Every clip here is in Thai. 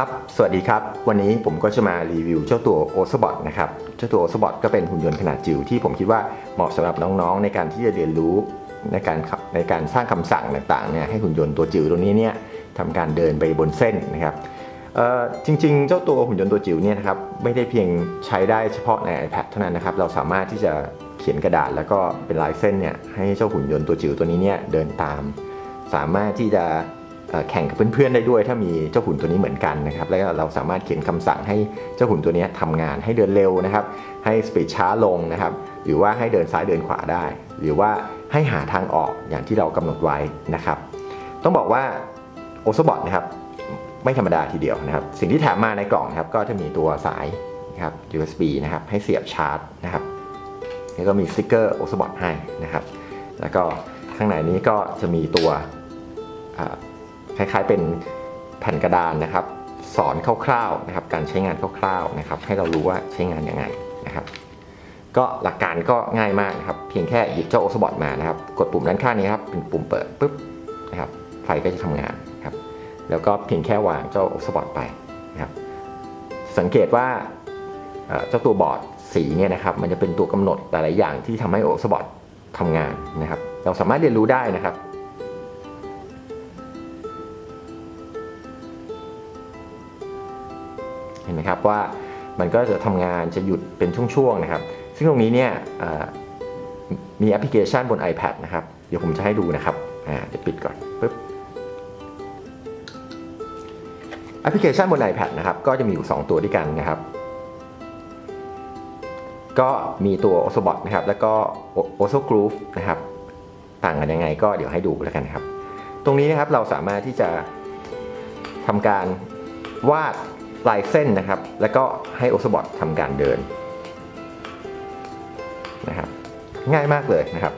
ครับ สวัสดีครับ วันนี้ผมก็จะมารีวิวเจ้าตัว o s b o t นะครับ เจ้าตัว o s b o t ก็เป็นหุ่นยนต์ขนาดจิ๋วที่ผมคิดว่าเหมาะสำหรับน้องๆ ในการที่จะเรียนรู้ในการขับในการสร้างคำสั่งต่างๆเนี่ยให้หุ่นยนต์ตัวจิ๋วตัวนี้เนี่ยทำการเดินไปบนเส้นนะครับจริงๆ เจ้าตัวหุ่นยนต์ตัวจิ๋วเนี่ยนะครับไม่ได้เพียงใช้ได้เฉพาะใน iPad เท่านั้นนะครับ เราสามารถที่จะเขียนกระดาษแล้วก็เป็นลายเส้นเนี่ยให้เจ้าหุ่นยนต์ตัวจิ๋วตัวนี้เนี่ยเดินตาม สามารถที่จะ แข่งกับเพื่อนๆได้ด้วย ถ้ามีเจ้าหุ่นตัวนี้เหมือนกันนะครับแล้วเราสามารถเขียนคำสั่งให้เจ้าหุ่นตัวนี้ทำงานให้เดินเร็วนะครับ ให้สปีดช้าลงนะครับ หรือว่าให้เดินซ้ายเดินขวาได้ หรือว่าให้หาทางออกอย่างที่เรากำหนดไว้นะครับ ต้องบอกว่าโอซบอทนะครับไม่ธรรมดาทีเดียวนะครับ สิ่งที่แถมมาในกล่องนะครับ ก็จะมีตัวสายนะครับ USB นะครับ ให้เสียบชาร์จนะครับแล้วก็มีสติกเกอร์โอซบอทให้นะครับ แล้วก็ข้างในนี้ก็จะมีตัว คล้ายๆเป็นแผ่นกระดานนะครับ สอนคร่าวๆนะครับ การใช้งานคร่าวๆนะครับ ให้เรารู้ว่าใช้งานยังไงนะครับ ก็หลักการก็ง่ายมากนะครับ เพียงแค่หยิบเจ้าโอซบอทมานะครับ กดปุ่มด้านข้างนี้ครับเป็นปุ่มเปิดปุ๊บนะครับ ไฟก็จะทำงานครับ แล้วก็เพียงแค่วางเจ้าโอซบอทไปนะครับ สังเกตว่าเจ้าตัวบอร์ดสีเนี่ยนะครับมันจะเป็นตัวกำหนดหลายๆอย่างที่ทำให้โอซบอททำงานนะครับ เราสามารถเรียนรู้ได้นะครับ นไหมครับว่ามันก็จะทำงานจะหยุดเป็นช่วงๆนะครับ ซึ่งตรงนี้เนี่ยมีแอปพลิเคชันบน iPad นะครับ เดี๋ยวผมจะให้ดูนะครับเดี๋ยวปิดก่อนปึ๊บแอปพลิเคชันบน iPad นะครับก็จะมีอยู่ 2 ตัวด้วยกันนะครับ ก็มีตัว o s o b o t นะครับ แล้วก็ o s o Groove นะครับ ต่างกันยังไงก็เดี๋ยวให้ดูแล้วกันครับ ตรงนี้นะครับเราสามารถที่จะทำการวาด ลายเส้นนะครับ แล้วก็ให้โอ b บอททำการเดินนะครับ ง่ายมากเลยนะครับ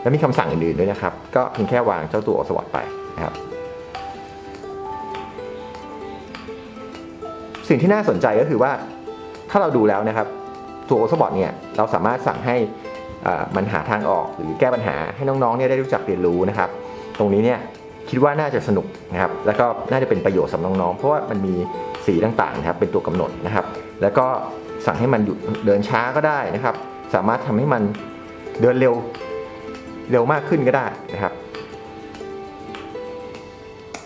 แล้วมีคำสั่งอื่นๆด้วยนะครับ ก็เพียงแค่วางเจ้าตัวโอ b บอทไปนะครับสิ่งที่น่าสนใจก็คือว่าถ้าเราดูแล้วนะครับ ตัวโอ b บอทเนี่ยเราสามารถสั่งให้มันหาทางออกหรือแก้ปัญหาให้น้องๆเนี่ยได้รู้จักเรียนรู้นะครับ ตรงนี้เนี่ย คิดว่าน่าจะสนุกนะครับ แล้วก็น่าจะเป็นประโยชน์สำหรับน้องๆ เพราะว่ามันมีสีต่างๆนะครับ เป็นตัวกำหนดนะครับ แล้วก็สั่งให้มันหยุดเดินช้าก็ได้นะครับ สามารถทำให้มันเดินเร็วเร็วมากขึ้นก็ได้นะครับ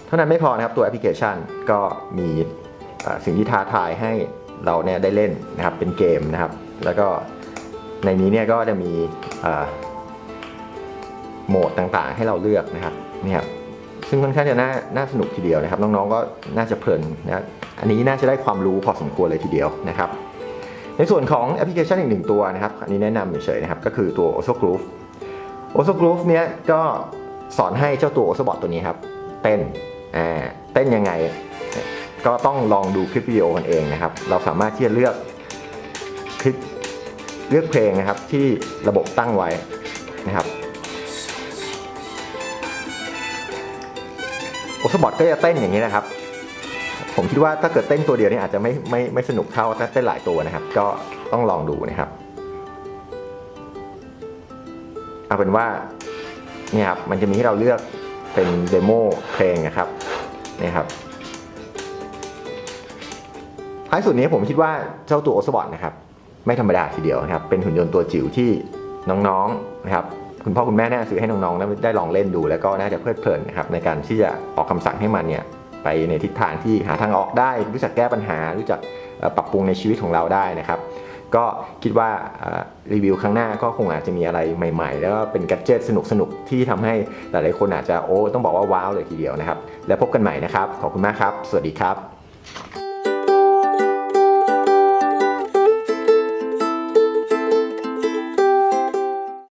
เท่านั้นไม่พอนะครับตัวแอปพลิเคชันก็มีสิ่งที่ท้าทายให้เราเนี่ยได้เล่นนะครับ เป็นเกมนะครับ แล้วก็ในนี้เนี่ยก็จะมีโหมดต่างๆ ให้เราเลือกนะครับนี่ครับ ซึ่งค่อนข้างจะน่าน่าสนุกทีเดียวนะครับ น้องๆก็น่าจะเพลินนะอันนี้น่าจะได้ความรู้พอสมควรเลยทีเดียวนะครับ ในส่วนของแอปพลิเคชันอีกหนึ่งตัวนะครับ อันนี้แนะนำเฉยๆนะครับ ก็คือตัว o s o Groove o s o Groove เนี้ยก็สอนให้เจ้าตัว o s o Bot ตัวนี้ครับ เต้นอ่าเต้นยังไง ก็ต้องลองดูคลิปวิดีโอกันเองนะครับ เราสามารถที่จะเลือกคลิปเลือกเพลงนะครับที่ระบบตั้งไว้นะครับ อสบอทก็จะเต้นอย่างนี้นะครับ ผมคิดว่าถ้าเกิดเต้นตัวเดียวนี่อาจจะไม่ไม่ไม่สนุกเท่าถ้าเต้นหลายตัวนะครับ ก็ต้องลองดูนะครับเอาเป็นว่าเนี่ยครับมันจะมีให้เราเลือกเป็นเดโมเพลงนะครับนี่ครับท้ายสุดนี้ผมคิดว่าเจ้าตัวโอสบอทนะครับ ไม่ธรรมดาทีเดียวนะครับ เป็นหุ่นยนต์ตัวจิ๋วที่น้องๆนะครับ คุณพ่อคุณแม่น่าซื้อให้น้องๆแล้วได้ลองเล่นดู แล้วก็น่าจะเพลิดเพลินนะครับในการที่จะออกคำสั่งให้มันเนี่ยไปในทิศทางที่หาทางออกได้ รู้จักแก้ปัญหา รู้จักปรับปรุงในชีวิตของเราได้นะครับ ก็คิดว่ารีวิวครั้งหน้าก็คงอาจจะมีอะไรใหม่ๆ แล้วก็เป็นกัจเจตสนุกๆ ที่ทำให้หลายๆคนอาจจะโอ้ต้องบอกว่าว้าวเลยทีเดียวนะครับ แล้วพบกันใหม่นะครับ ขอบคุณมากครับ สวัสดีครับ